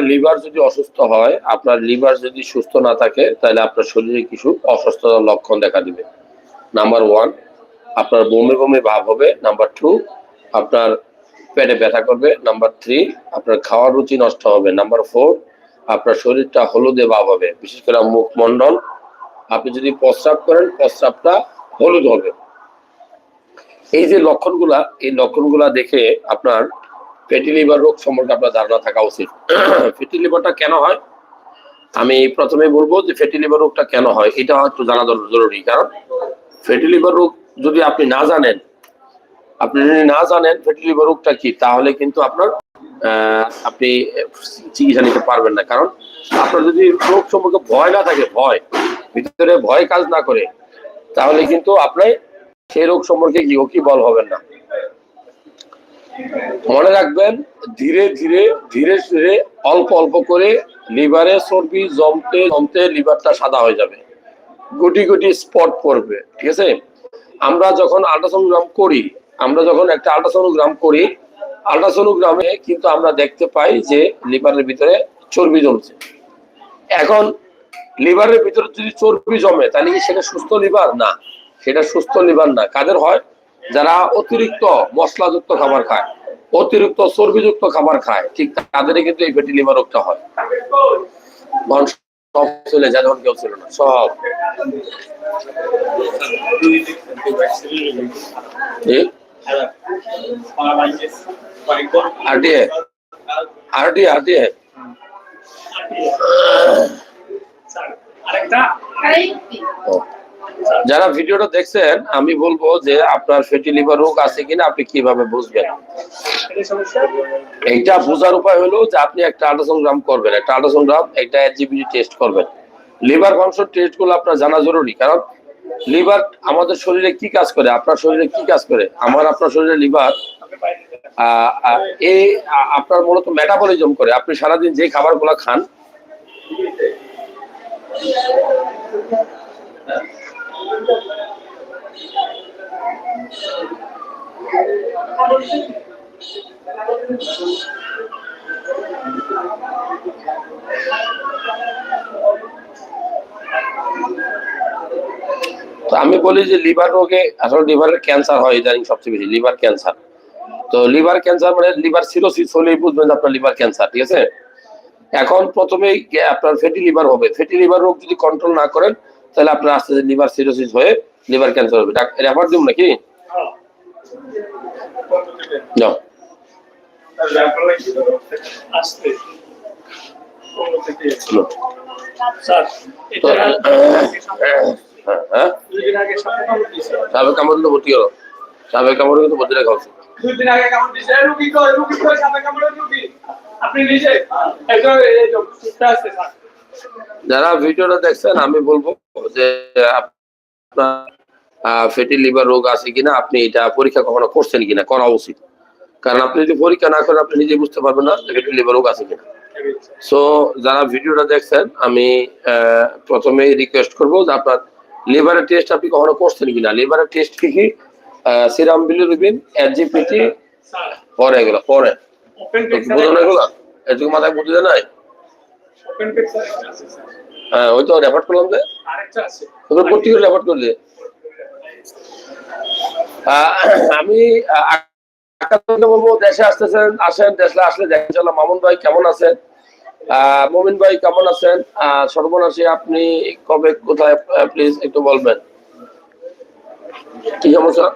Liver যদি অসুস্থ হয়, আপনার লিভার যদি সুস্থ না থাকে, তাহলে আপনার শরীরে কিছু অসুস্থতার লক্ষণ দেখা দিবে। নাম্বার ওয়ান আপনার বমি বমি ভাব হবে। নাম্বার টু আপনার পেটে ব্যথা করবে। নাম্বার থ্রি আপনার খাওয়ার রুচি নষ্ট হবে। নাম্বার ফোর আপনার শরীরটা হলুদে ভাব হবে। বিশেষ করে মুখমণ্ডল। আপনি যদি প্রস্রাব করেন, প্রস্রাবটা হলুদ হবে। এই যে লক্ষণগুলা, এই লক্ষণগুলা দেখে আপনার ফ্যাটি লিভার রোগ সম্পর্কে আপনার ধারণা থাকা উচিত। ফ্যাটি লিভারটা কেন হয়? আমি প্রথমে বলব যে ফ্যাটি লিভার রোগটা কেন হয়, এটা একটু জানা জরুরি। কারণ ফ্যাটি লিভার রোগ যদি আপনি না জানেন, আপনি যদি না জানেন ফ্যাটি লিভার রোগটা কি, তাহলে কিন্তু আপনার আপনি চিকিৎসা নিতে পারবেন না। কারণ আপনার যদি রোগ সম্পর্কে ভয় না থাকে, ভয়, ভিতরে ভয় কাজ না করে, তাহলে কিন্তু আপনি সেই রোগ সম্পর্কে কি কি বল হবেন না। মনে রাখবেন, ধীরে ধীরে ধীরে ধীরে, অল্প অল্প করে লিভারে চর্বি জমতে জমতে লিভারটা সাদা হয়ে যাবে। গুটি গুটি স্পট পড়বে, ঠিক আছে? আমরা যখন আল্ট্রাসোনোগ্রাম করি, আমরা যখন একটা আল্ট্রাসোনোগ্রাম করি, আল্ট্রাসোনোগ্রামে কিন্তু আমরা দেখতে পাই যে লিভারের ভিতরে চর্বি জমছে। এখন, লিভারের ভিতরে যদি চর্বি জমে, তাহলে কি সেটা সুস্থ লিভার? না, সেটা সুস্থ লিভার না। কাদের হয়? যারা অতিরিক্ত মশলাযুক্ত খাবার খায় অতিরিক্ত চর্বিযুক্ত খাবার খায় ঠিক তাদেরই কিন্তু এই ফ্যাটি লিভার রোগটা হয়। মানুষ সব চলে যায় যখন কেউ ছিল না সব। ঠিক আরটিএ আরটিএ আরটিএ আরেকটা? যারা ভিডিওটা দেখছেন, আমি বলব যে আপনার ফ্যাটি লিভার রোগ আছে কিনা আপনি কীভাবে বুঝবেন? এইটা বোঝার উপায় হলো যে আপনি একটা আল্ট্রাসোনোগ্রাম করবেন। একটা আল্ট্রাসোনোগ্রাম একটা এসজিবিটি টেস্ট করবেন। লিভার ফাংশন টেস্টগুলো আপনার জানা জরুরি, কারণ লিভার আমাদের শরীরে কি কাজ করে? আপনার শরীরে কি কাজ করে? আমার, আপনার শরীরে লিভার এই আপনার মূলত মেটাবলিজম করে। আপনি সারাদিন যে খাবারগুলো খান তো আমি বলি যে লিভার রোগে আসলে লিভারের ক্যান্সার হয় ইদানিং সবচেয়ে বেশি, লিভার ক্যান্সার। তো লিভার ক্যান্সার মানে লিভার সিরোসিস হলেই বুঝবেন আপনার লিভার ক্যান্সার, ঠিক আছে? এখন প্রথমেই আপনার ফ্যাটি লিভার হবে। ফ্যাটি লিভার রোগ যদি কন্ট্রোল না করেন তাহলে আপনার আস্তে আস্তে লিভার সিরোসিস হয়ে লিভার ক্যান্সার হবে। রেফার দিব নাকি? হ্যাঁ, হ্যাঁ। কামড় সাবেক কামড় কিন্তু ভর্তি হলো। সাবেক কামড় কিন্তু ভর্তি রাখা উচিত। দুই দিন আগে কামড় দিয়েছে। রুগী কই রুগী কই সাপে কামড়ের রুগী? আপনি নিজে এই তো সুস্থ আছে স্যার। যারা ভিডিওটা দেখছেন আমি বলব যে আপনার ফ্যাটি লিভার রোগ আছে কিনা আপনি এটা পরীক্ষা কখনো করছেন কিনা করা উচিত। কারণ আপনি যদি পরীক্ষা না করেন আপনি নিজে বুঝতে পারবেন না যে ফ্যাটি লিভার রোগ আছে কিনা। সো যারা ভিডিওটা দেখছেন আমি আহ, প্রথমেই রিকোয়েস্ট করব যে আপনার লিভারের টেস্ট আপনি কখনো করছেন কিনা। লিভারের টেস্ট কি কি? সিরাম বিলিরুবিন এনজিপিটি স্যার পরে এগুলো পরে। ওপেন তো পেজ কি বোঝো না এগুলো? এটুকু মাথায় বুঝতে নাই ওপেন পেজ স্যার আছে স্যার হ্যাঁ ওই তো রেফার করলাম যে। ভর্তি করে রেফার করলে? আমি বলব, দেশে আসতেছেন, আসেন, দেশে আসলে দেখেন ইনশাল্লাহ মামুন ভাই কেমন আছেন? মমিন ভাই কেমন আছেন? সর্বনাশী আপনি কবে, কোথায় প্লিজ একটু বলবেন। কি সমস্যা?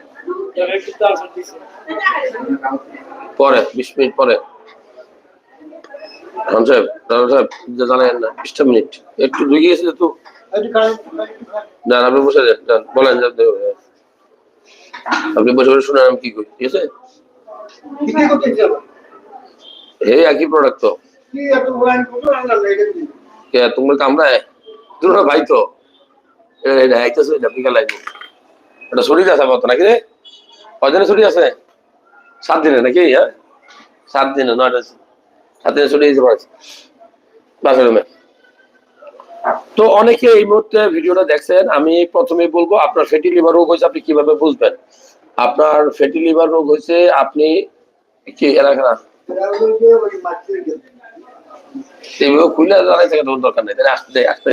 পরে, বিশ মিনিট পরে। সাহেব না, বিশটা মিনিট। আপনি বসে বসে কি করি, ঠিক আছে? এই একই প্রোডাক্ট তো। কি এত মোবাইল ফটো আনলাম না এটা কি কে তুমি কামড়ায় ভাই তো এটা- নাকি রে? কদিনে ছুটি আছে? সাত দিনে নাকি? হ্যাঁ? সাত দিনে নয়টা ছুটি দিতে পারছে বাথরুমে। তো অনেকে এই মুহূর্তে ভিডিওটা দেখছেন, আমি প্রথমে বলব, আপনার ফ্যাটি লিভার রোগ হয়েছে, আপনি কীভাবে বুঝবেন? আপনার ফ্যাটি লিভার রোগ হয়েছে, আপনি কি এলাকা তাহলে আসতে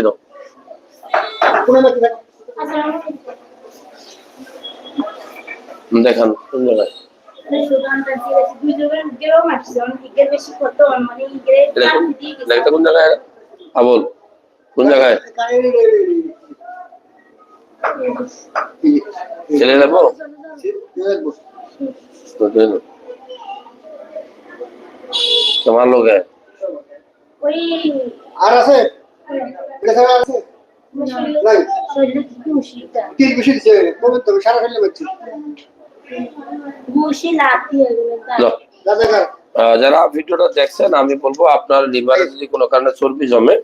দেখান কোন জায়গায়? আবল কোন জায়গায়? ছেলে নেব তোমার লোক? আর আছে? আছে বেশি দিচ্ছে বলুন তুমি সারা ফেললে পাচ্ছি যারা ভিডিওটা দেখছেন আমি বলব আপনার লিভারে যদি কোনো কারণে চর্বি জমে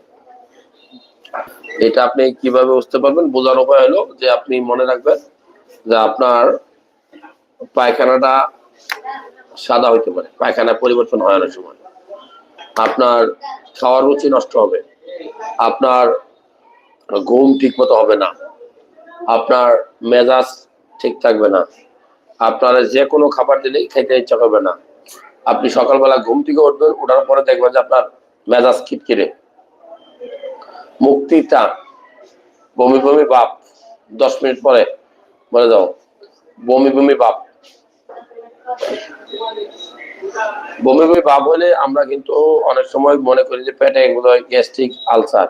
এটা আপনি কীভাবে বুঝতে পারবেন? বোঝার উপায় হলো যে আপনি মনে রাখবেন যে আপনার পায়খানাটা সাদা হইতে পারে পায়খানা পরিবর্তন হয় অনেক সময়। আপনার খাওয়ার রুচি নষ্ট হবে আপনার ঘুম ঠিক মতো হবে না আপনার মেজাজ ঠিক থাকবে না আপনার যে কোনো খাবার দিলেই খেতে ইচ্ছা করবে না। আপনি সকালবেলা ঘুম থেকে উঠবেন ওঠার পরে দেখবেন যে আপনার মেজাজ খিটখিরে মুক্তিটা বমি বমি বাপ, দশ মিনিট পরে বলে দাও, বমি বমি বাপ। বমি বমি ভাব হলে আমরা কিন্তু অনেক সময় মনে করি যে পেটে এগুলো গ্যাস্ট্রিক আলসার।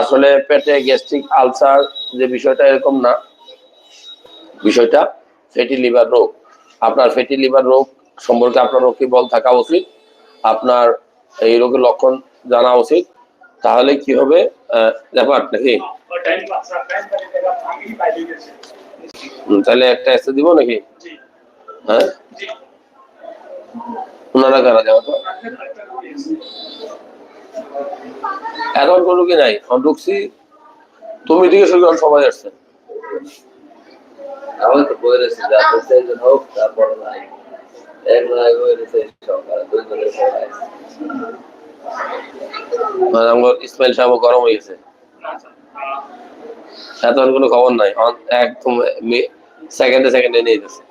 আসলে পেটে গ্যাস্ট্রিক আলসার যে বিষয়টা এরকম না। বিষয়টা ফ্যাটি লিভার রোগ। আপনার ফ্যাটি লিভার রোগ সম্পর্কে আপনার রোগী বল থাকা উচিত। আপনার এই রোগের লক্ষণ জানা উচিত। তাহলে কি হবে? ব্যাপার নাকি তাহলে একটা এসে দিব নাকি? হ্যাঁ? ওনারা কারা যাওয়া তো এখন কোনো কি নাই? ঢুকছি। তুমি দিকে সবাই আসছে। আমাকে তো বই রয়েছে যা বলছে হোক তারপর নাই এক নয় বই রয়েছে সরকার দুই জনের সবাই আমার ইসমাইল সাহেব গরম হয়ে গেছে এখন কোনো খবর নাই। একদম সেকেন্ডে সেকেন্ডে নিয়ে যাচ্ছে।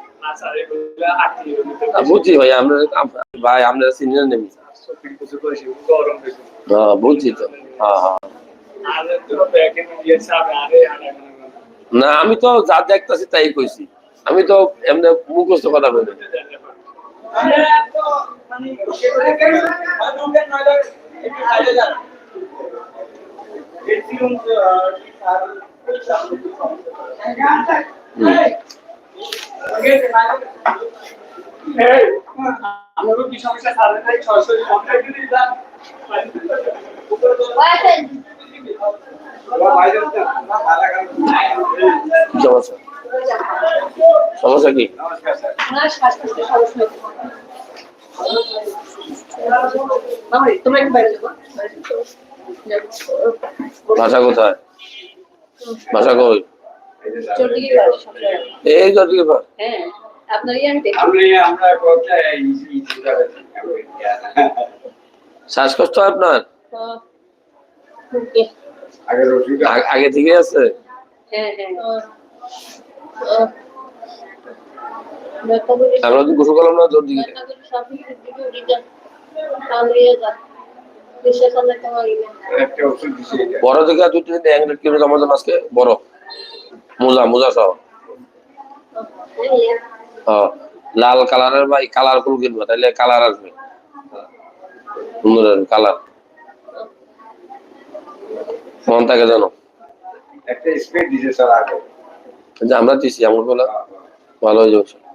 বুঝছি ভাই, আমরা ভাই, আমরা সিনিয়র নেমি হ্যাঁ বুঝছি তো। হ্যাঁ হ্যাঁ। না আমি তো যা দেখতেছি তাই কইছি। আমি তো এমনি মুখস্থ কথা বলি আমারও কি সমস্যা? সাড়ে ছয়শো কন্ট্রাক্ট দিলাম কি সমস্যা। সমস্যা কি? ভাষা কোথায়? ভাষা কই। এই হ্যাঁ শ্বাসকষ্ট আপনার? আগে থেকে আছে? হ্যাঁ হ্যাঁ। আমরা তো গোসল করলাম না তোর দিকে। বড় দুই তিন এক কিলো আমাদের আজকে বড়। মোজা মোজা সহ। হ্যাঁ, লাল কালারের বা কালার ফুল কিনবো তাহলে কালার আসবে। সুন্দর কালার। মন থাকে জানো। একটা স্প্রে দিছে স্যার আগে। যে আমরা দিছি আমার বলা ভালো হয়ে যাচ্ছে না।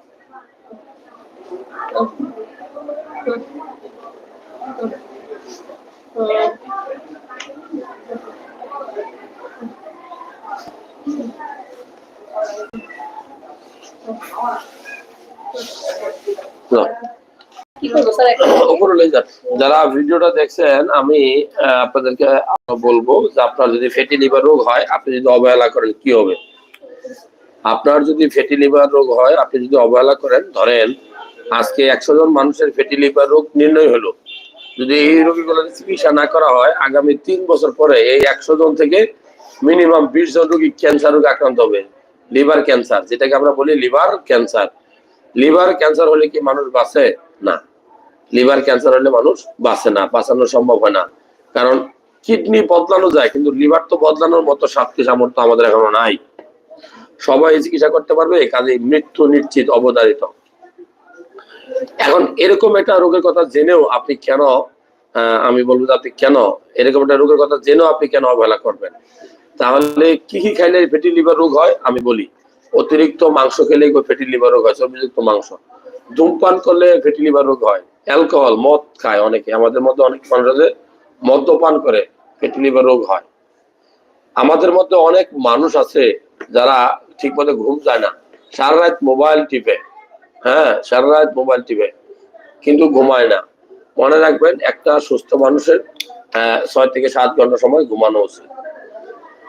কি করব স্যার এখন? লয়ে যান যারা ভিডিওটা দেখছেন, আমি আপনাদেরকে বলব যে আপনার যদি ফ্যাটি লিভার রোগ হয়, আপনি যদি অবহেলা করেন, কি হবে? আপনার যদি ফ্যাটি লিভার রোগ হয়, আপনি যদি অবহেলা করেন, ধরেন আজকে একশো জন মানুষের ফ্যাটি লিভার রোগ নির্ণয় হলো। যদি এই রোগীগুলোর চিকিৎসা না করা হয়, আগামী তিন বছর পরে এই একশো জন থেকে মিনিমাম বিশ জন রোগী ক্যান্সার রোগে আক্রান্ত হবে। লিভার ক্যান্সার যেটাকে আমরা বলি লিভার ক্যান্সার লিভার ক্যান্সার হলে কি মানুষ বাঁচে? না। লিভার ক্যান্সার হলে মানুষ বাঁচে না, বাঁচানো সম্ভব হয় না। কারণ কিডনি বদলানো যায়, কিন্তু লিভার তো বদলানোর মতো শক্তি সামর্থ্য আমাদের এখনও নাই। সবাই চিকিৎসা করতে পারবে, কাজে মৃত্যু নিশ্চিত, অবধারিত। এখন এরকম একটা রোগের কথা জেনেও আপনি কেন আমি বলব আপনি কেন, এরকম একটা রোগের কথা জেনেও আপনি কেন অবহেলা করবেন? তাহলে কি কি খাইলে ফ্যাটি লিভার রোগ হয়? আমি বলি, অতিরিক্ত মাংস খেলে ফ্যাটি লিভার রোগ হয় চর্বিযুক্ত মাংস। ধূমপান করলে ফ্যাটি লিভার রোগ হয়। অ্যালকোহল, মদ খায় অনেকে। আমাদের মধ্যে অনেক মানুষ আছে, মদ্যপান করে ফ্যাটি লিভার রোগ হয়। আমাদের মধ্যে অনেক মানুষ আছে যারা ঠিক মতো ঘুম যায় না। সারা রাত মোবাইল টিপে হ্যাঁ সারা রাত মোবাইল টিপে, কিন্তু ঘুমায় না। মনে রাখবেন, একটা সুস্থ মানুষের ছয় থেকে সাত ঘণ্টা সময় ঘুমানো উচিত।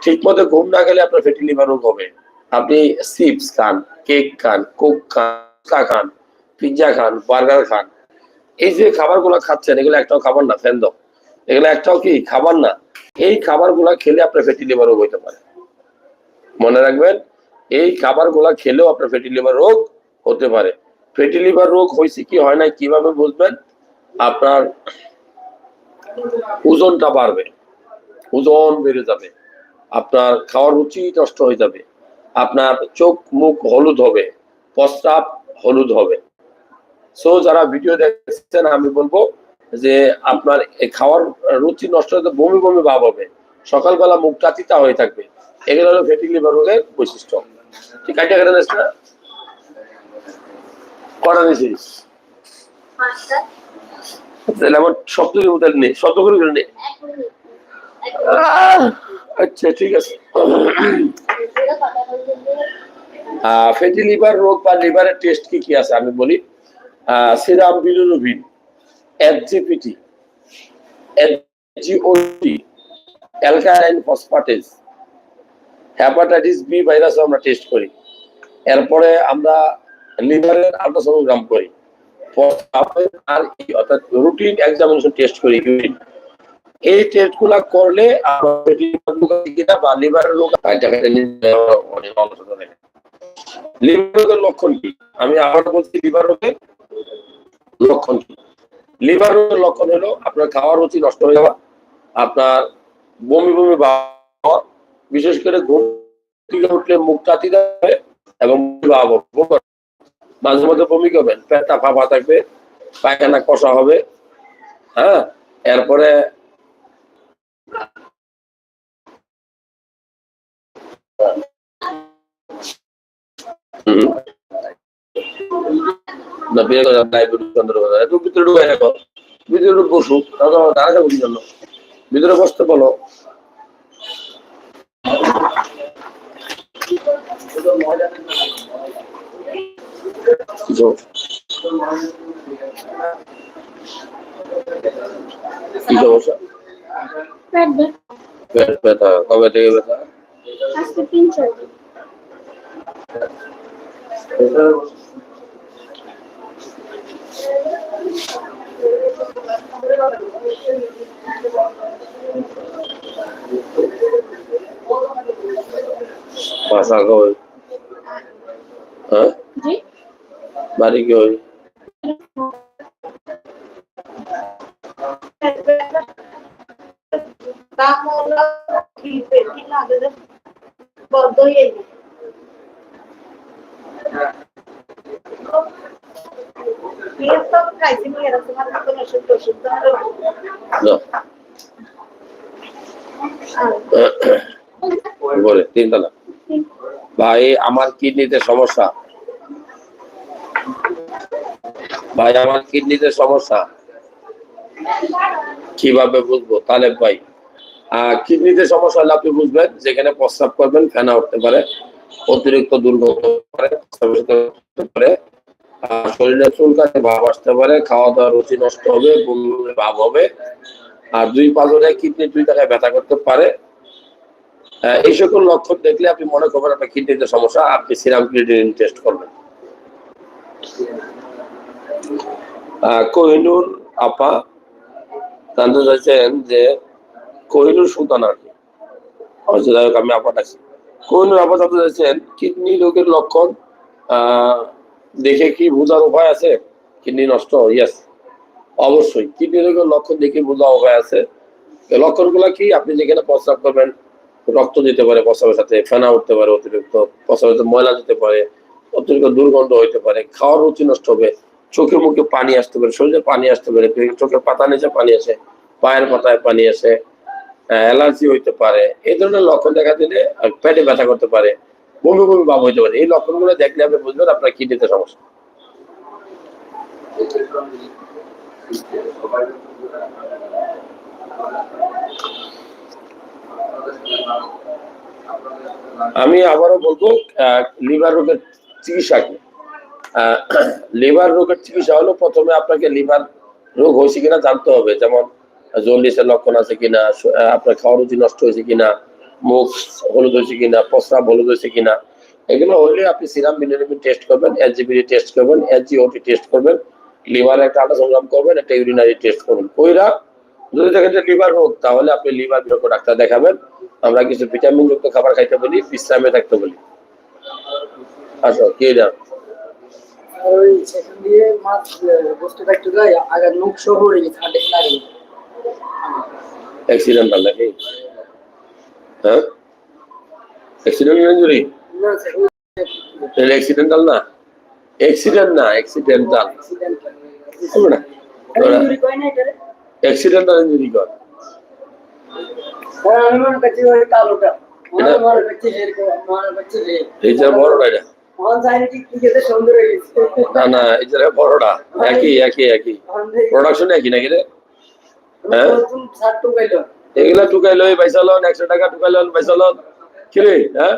ঠিক মতো ঘুম না গেলে আপনার ফ্যাটি লিভার রোগ হবে। আপনি চিপস খান, কেক খান, কোক খান খান পিৎজা খান, বার্গার খান এই যে খাবারগুলো খাচ্ছেন, এগুলো একটাও খাবার না দাও। এগুলো একটাও কি খাবার না? এই খাবারগুলো খেলে আপনার ফ্যাটি লিভার রোগ হইতে পারে। মনে রাখবেন, এই খাবারগুলো খেলেও আপনার ফ্যাটি লিভার রোগ হতে পারে। ফ্যাটি লিভার রোগ হয়েছে কি, হয় না কীভাবে বুঝবেন? আপনার ওজনটা বাড়বে। ওজন বেড়ে যাবে। আপনার খাওয়ার রুচি নষ্ট হয়ে যাবে। আপনার চোখ মুখ হলুদ হবে। প্রস্রাব হলুদ হবে। সো যারা ভিডিও দেখছেন আমি বলব যে আপনার এই খাওয়ার রুচি নষ্ট হতে বমি বমি ভাব হবে। সকালবেলা মুখটা তিতা হয়ে থাকবে। এগুলো হলো ফ্যাটি লিভার রোগের বৈশিষ্ট্য। ঠিক আছে কেটে নিস না কটা নিছিস তাহলে আমার শব্দ করে উঠে নেই শব্দ করে করে নেই আচ্ছা ঠিক আছে। ফ্যাটি লিভার রোগ বা লিভারের টেস্ট কি কি আছে? আমি বলি। Serum bilirubin SGPT SGOT alkaline phosphatase hepatitis B virus আমরা টেস্ট করি। এরপরে আমরা লিভারের আল্ট্রাসোনোগ্রাম করি। আর অর্থাৎ রুটিন এক্সামিনেশন টেস্ট করি। ইউরিন এই টেস্টগুলা করলে বা লিভারের লিভার রোগের লক্ষণ কি? আমি আবার বলছি লিভার রোগের লক্ষণ কি লিভার রোগের লক্ষণ হলো আপনার খাওয়ার রুচি নষ্ট হয়ে যাওয়া, আপনার বমি বমি ভাব বিশেষ করে ঘুম থেকে উঠলে মুখটা তিতা হবে এবং। মাঝে মধ্যে বমি করবেন, পেটটা ফাঁপা থাকবে, পায়খানা কষা হবে হ্যাঁ এরপরে হুম। না বিয়ে করে ডায়াবেটিস চন্দ্রবাজার একটু ভিতরে ঢুকে রাখো ভিতরে একটু বসু। দাদা দাঁড়াতে বসি জন্য ভিতরে বসতে বলো। কি সমস্যা পেট ব্যথা। কবে থেকে ব্যথা? আজকে তিন চার দিন। ভাষা কই হ্যাঁ জি বাড়ি কই কাম হলো কি কি লাগে বদ্ধ হয়ে গেছে বিয়ের তো খাইছি নিয়ে এরকম আর কোনো ওষুধ ওষুধ তো আর না বলে তিনতলা ভাই আমার কিডনিতে সমস্যা। ভাই আমার কিডনিতে সমস্যা। কীভাবে বুঝব? তাহলে ভাই। আহ কিডনিতে সমস্যা হলে আপনি বুঝবেন যেখানে প্রস্রাব করবেন ফেনা উঠতে পারে অতিরিক্ত দুর্গন্ধ হতে শরীরে চুলকাতে ভাব আসতে পারে খাওয়া দাওয়ার রুচি নষ্ট হবে বমি ভাব হবে। আর দুই পাঁচরে কিডনি দুই জায়গায় ব্যথা করতে পারে। এই সকল লক্ষণ দেখলে আপনি মনে করবেন আপনার কিডনিতে সমস্যা আপনি সিরাম ক্রিয়েটিনিন টেস্ট করবেন। কোহিনুর আপা জানতে চাইছেন যে কোহিনুর সুলতান আর কি। আমি আপা ডাকছি। কোহিনুর আপা জানতে চাইছেন কিডনি রোগের লক্ষণ আহ, দেখে কি বোঝার উপায় আছে? কিডনি নষ্ট? ইয়েস অবশ্যই। কিডনি রোগের লক্ষণ দেখে বোঝা উপায় আছে? লক্ষণগুলো কি? আপনি যেখানে প্রস্রাব করবেন, রক্ত দিতে পারে প্রস্রাবের সাথে, ফেনা উঠতে পারে, অতিরিক্ত প্রস্রাবের ময়লা দিতে পারে, অতিরিক্ত দুর্গন্ধ হইতে পারে, খাওয়ার রুচি নষ্ট হবে চোখে মুখে পানি আসতে পারে, শরীরে পানি আসতে পারে চোখের পাতা নিচে পানি আসে, পায়ের পাতায় পানি আসে অ্যালার্জি হইতে পারে, এই ধরনের লক্ষণ দেখা দিলে পেটে ব্যথা করতে পারে। বমি ভাব হইতে পারে। এই লক্ষণগুলো দেখলে আপনি বুঝবেন আপনার কিডনিতে সমস্যা। আমি আবারও বলব লিভার রোগের চিকিৎসা কি? লিভার রোগের চিকিৎসা হলো প্রথমে আপনাকে লিভার রোগ হয়েছে কিনা জানতে হবে। যেমন জন্ডিসের লক্ষণ আছে কিনা আপনার খাওয়ার রুচি নষ্ট হয়েছে কিনা মুখ হলুদ হয়েছে কিনা প্রস্রাব হলুদ হয়েছে কিনা এগুলো হলে আপনি সিরাম বিলিরুবিন টেস্ট করবেন টেস্ট করবেন টেস্ট করবেন লিভার একটা আল্ট্রাসোনোগ্রাম করবেন একটা ইউরিনারি টেস্ট করবেন। কইরা যদি দেখেন যে লিভার রোগ তাহলে আপনি লিভার বিরোগ ডাক্তার দেখাবেন। আমরা কিছু ভিটামিন যুক্ত খাবার খাইতে বলি বিশ্রামে থাকতে বলি। আচ্ছা কে দাও ওই সেখান দিয়ে মাছ বসতে থাকতে যায় আগে নখ সহ উড়ে গেছে লাগে অ্যাক্সিডেন্টাল নাকি হ্যাঁ অ্যাক্সিডেন্টাল ইঞ্জুরি না তাহলে অ্যাক্সিডেন্টাল না অ্যাক্সিডেন্ট না অ্যাক্সিডেন্টাল হবে না অ্যাক্সিডেন্টাল ইঞ্জুরি কর এইটা বড়টা এটা না না বড়টা একই একই একই প্রোডাকশন একই নাকি রে হ্যাঁ? এগুলা টুকাইলো পয়সা লোন একশো টাকা টুকাইলো পয়সা লোন। কিরে হ্যাঁ?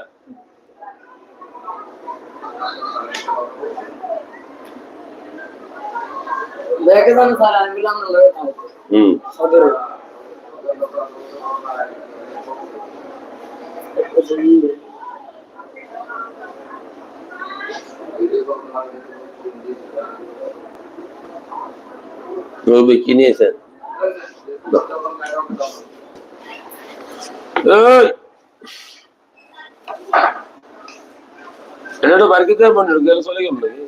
দেখে জানো স্যার আমি বললাম না লাগে থাকব হুম সদর রবি কি নিয়েছেন এই! এটা তো বার করতে পারবেন গেলে চলে গেল নাকি?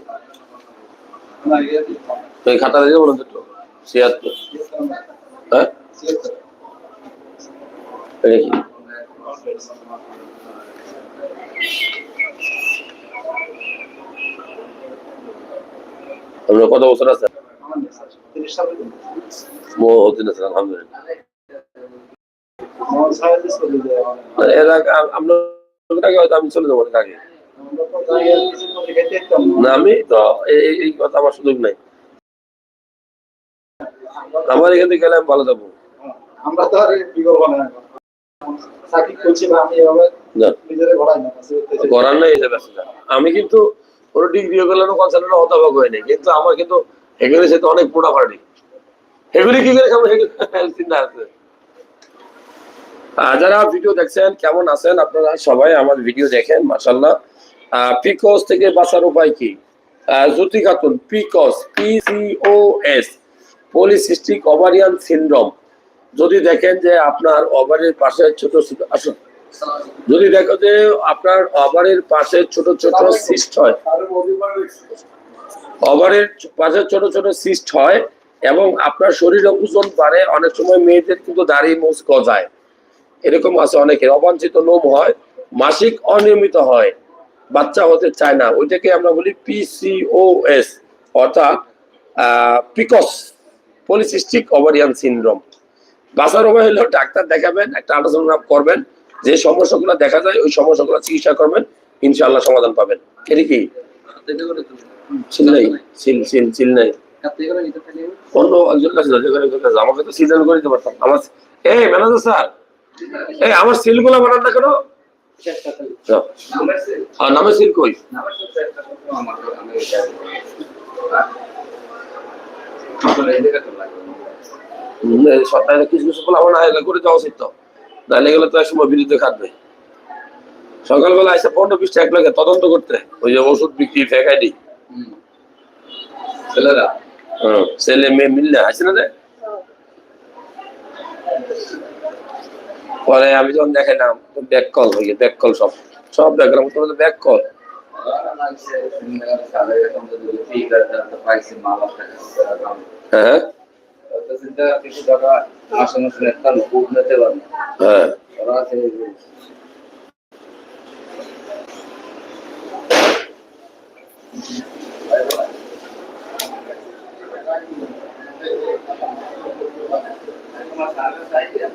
খাতা দিয়ে বলুন তো ছিয়াত্তর। হ্যাঁ? এটা কত বছর আছে? আলহামদুলিল্লাহ। মানে এর আগে আমরা আমি চলে যাব অনেক আগে। না আমি তো এই- কথা আমার সুযোগ নাই। আমার এখান থেকে গেলে আমি ভালো যাব। আমরা তো আর বিকল্প না চাকরি করছি না আমি কিন্তু কোনো ডিগ্রি কনসালটেন্ট হতবাক হয়নি কিন্তু আমার কিন্তু এগুলি অনেক পোড়া পার্টি এগুলি কি করে খাব এগুলি চিন্তা আছে। যারা ভিডিও দেখছেন, কেমন আছেন? আপনারা সবাই আমার ভিডিও দেখেন মাসাল্লাহ পিকস থেকে বাঁচার উপায় কি? জ্যোতি খাতুন পিকস পিসিওএস পলিসিস্টিক ওভারিয়ান সিনড্রোম যদি দেখেন যে আপনার ওভারের পাশে ছোট ছোট, আসুন। যদি দেখো যে আপনার ওভারের পাশে ছোট ছোট সিস্ট হয় ওভারের পাশে ছোট ছোট সিস্ট হয়, এবং আপনার শরীরে ওজন বাড়ে, অনেক সময় মেয়েদের কিন্তু দাড়ি মুছ গজায়। এরকম আছে অনেকের। অবাঞ্ছিত লোম হয়, মাসিক অনিয়মিত হয়, বাচ্চা হতে চায় না। ওইটাকে আমরা বলি পিসিওএস অর্থাৎ পিকস পলিসিস্টিক ওভারিয়ান সিনড্রোম বাসার উপায় হলো ডাক্তার দেখাবেন, একটা আল্ট্রাসাউন্ড করবেন, যে সমস্যাগুলো দেখা যায়, ওই সমস্যাগুলো চিকিৎসা করবেন, ইনশাআল্লাহ সমাধান পাবেন। এটা কি? অন্য একজন কাছে। আমাকে তো সিজন করে দিতে পারতাম। আমার এই ম্যানেজার স্যার এই আমার সিলগুলো বানান না কেন? নামে সিল কই? সপ্তাহে কিছু কিছু বলে আমার না করে দেওয়া উচিত তো। নাহলে এগুলো তো একসময় বিরুদ্ধে খাটবে। সকালবেলা এসে পনেরো বিশটা এক লাগে তদন্ত করতে। ওই যে ওষুধ বিক্রি ছেলেরা? ছেলে মেয়ে মিললে আছে না রে পরে আমি যখন দেখাইলাম ব্যাক কল হয়ে ব্যাক কল সব সব ব্যাক কল বুক নিতে পারবে হ্যাঁ।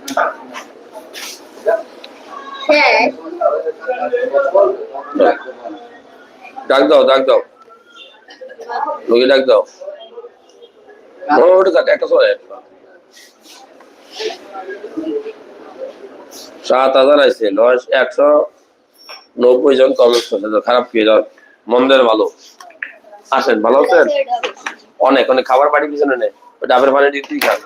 হ্যাঁ। ডাক দাও ডাক দাও। ডাক দাও। একটা সাত হাজার আছে নয় একশো নব্বই জন কমেন্ট করছে। খারাপ কি যাও মন্দের ভালো। আসেন, ভালো আছেন? অনেক অনেক খাবার বাড়ি পিছনে নেই। ডাবের পানি দিতেই খান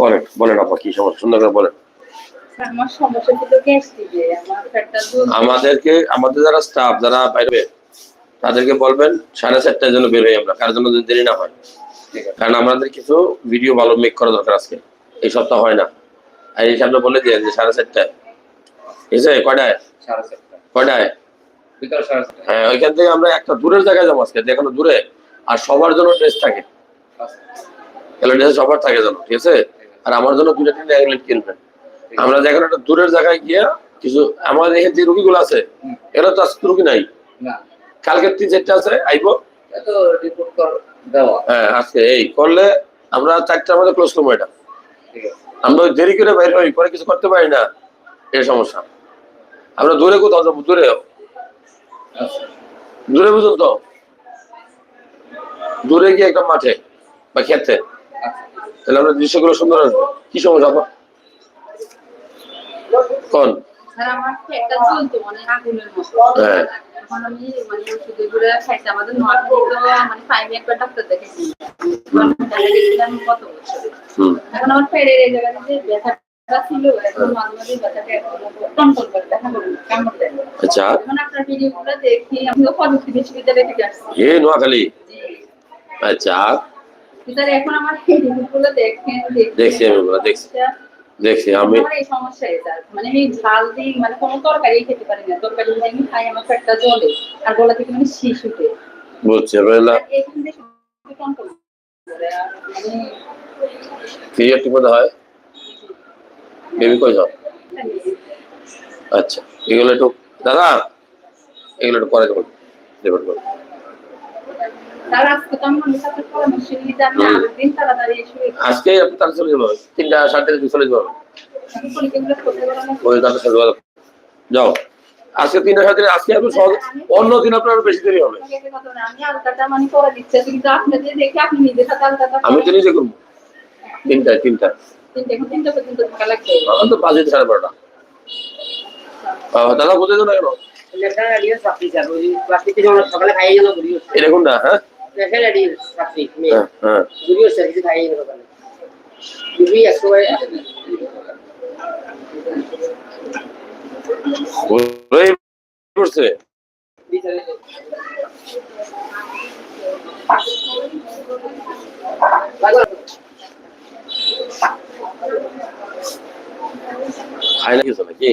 করেন বলেন আপা কি সমস্যা? সুন্দর করে বলেন। আমাদেরকে আমাদের যারা স্টাফ যারা বাইরে তাদেরকে বলবেন সাড়ে চারটার জন্য বের হই আমরা কার জন্য দেরি না হয়। কারণ আমাদের কিছু ভিডিও ভালো মেক করা দরকার আজকে। এই সপ্তাহ হয় না। আর এই সামনে বলে দিয়ে যে সাড়ে চারটায়। ঠিক আছে কয়টায়? কয়টায়? হ্যাঁ ওইখান থেকে আমরা একটা দূরের জায়গায় যাব আজকে যেখানে দূরে। আর সবার জন্য ড্রেস থাকে। সবার থাকে যেন ঠিক আছে? আর আমার জন্য দুটো তিনটা অ্যাংলেট কিনবেন আমরা যেখানে একটা দূরের জায়গায় গিয়া কিছু আমাদের এখানে যে রুগীগুলো আছে এরা তো আজকে রুগী নাই। কালকে তিন চারটা আছে আইবো। হ্যাঁ আজকে এই করলে আমরা চারটার মধ্যে ক্লোজ করব এটা। আমরা দেরি করে বাইরে হই পরে কিছু করতে পারি না এই সমস্যা। আমরা দূরে কোথাও যাব দূরে। আচ্ছা। দূরে বুঝুন তো। দূরে গিয়ে একটা মাঠে। বা আচ্ছা তাহলে আমরা দৃশ্যগুলো সুন্দর আসবে। কি সমস্যা আপনার কোন? মানে হ্যাঁ। মানে মানে আচ্ছা। এ নোয়াখালী। আচ্ছা। এখন আমার ভিডিওগুলো দেখেন দেখছি আমি ওগুলো, দেখছি। দেখছি আমি এই সমস্যা এটা মানে আমি ঝাল দিই মানে কোনো তরকারি খেতে পারি না। তরকারি আমি খাই আমার পেটটা জ্বলে আর গলা থেকে মানে শীষ উঠে বুঝছি রইলা আর এখান থেকে শুধু control করে আর মানে ক্লিয়ার ঠিক মতো হয়? বেবি কই যাও? আচ্ছা এগুলো একটু দাদা এগুলো একটু পরে করুন তার আজকে আপনি চলে যাব। তিনটা সাড়ে তিনটা চলে যাব। ওই তাদের সাথে যোগাযোগ যাও। আজকে তিনটা সাড়ে তিনটা আজকে আপনি সহজ অন্য দিন আপনার বেশি দেরি হবে। আমি আলতাটা মানে করে দিচ্ছি কিন্তু আপনাদের দেখে আপনি নিজের সাথে আলতাটা আমি তো নিজে করব। তিনটা তিনটা আমার তো পাঁচ সাড়ে বারোটা। দাদা বুঝে না কেন এরকম না হ্যাঁ? লেখা রেডিও চাকরি মেয়ে ঘুরিয়ে স্যার কিছু সকালে ঘুরিয়ে একশো ওই করছে খায় না নাকি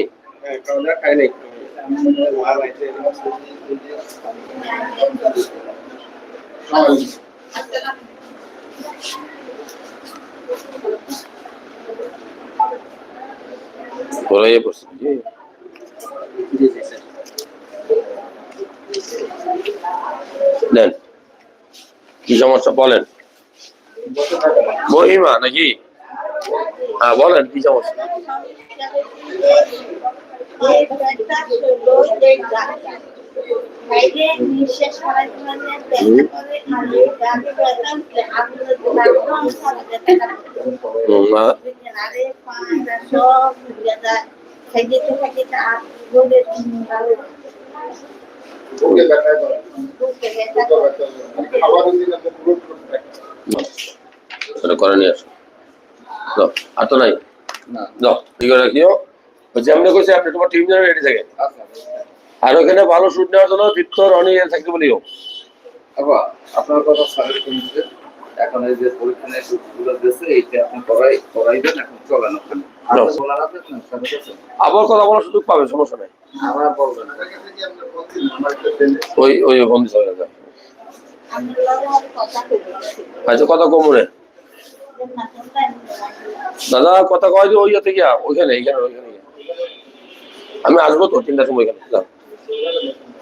ঘুরাইয়ে পড়ছে। নাকি? নেন কি সমস্যা বলেন। মহিমা নাকি? হ্যাঁ বলেন কি সমস্যা? করে নিয়ে আসো। আর তো নাই? ঠিক রাখিও। কইছি আপনি তোমার টিম যাবে রেডি থাকে। আচ্ছা। আর ওখানে ভালো শুট নেওয়ার জন্য ভিত্তর অনেক থাকতে বলিও আপনার কথা এখন এই যে পরীক্ষা নিয়ে সুযোগ দিয়েছে এইটা আপনি করাই করাইবেন এখন চলেন ওখানে। আবার কথা বলার সুযোগ পাবে সমস্যা নাই। বলবেন ওই ওই বন্ধু আচ্ছা কথা কমনে দাদা কথা কয় যে ওই থেকে ওইখানে এইখানে ওইখানে আমি আসব তো তিনটার সময় এখানে சூழல் இருக்கும்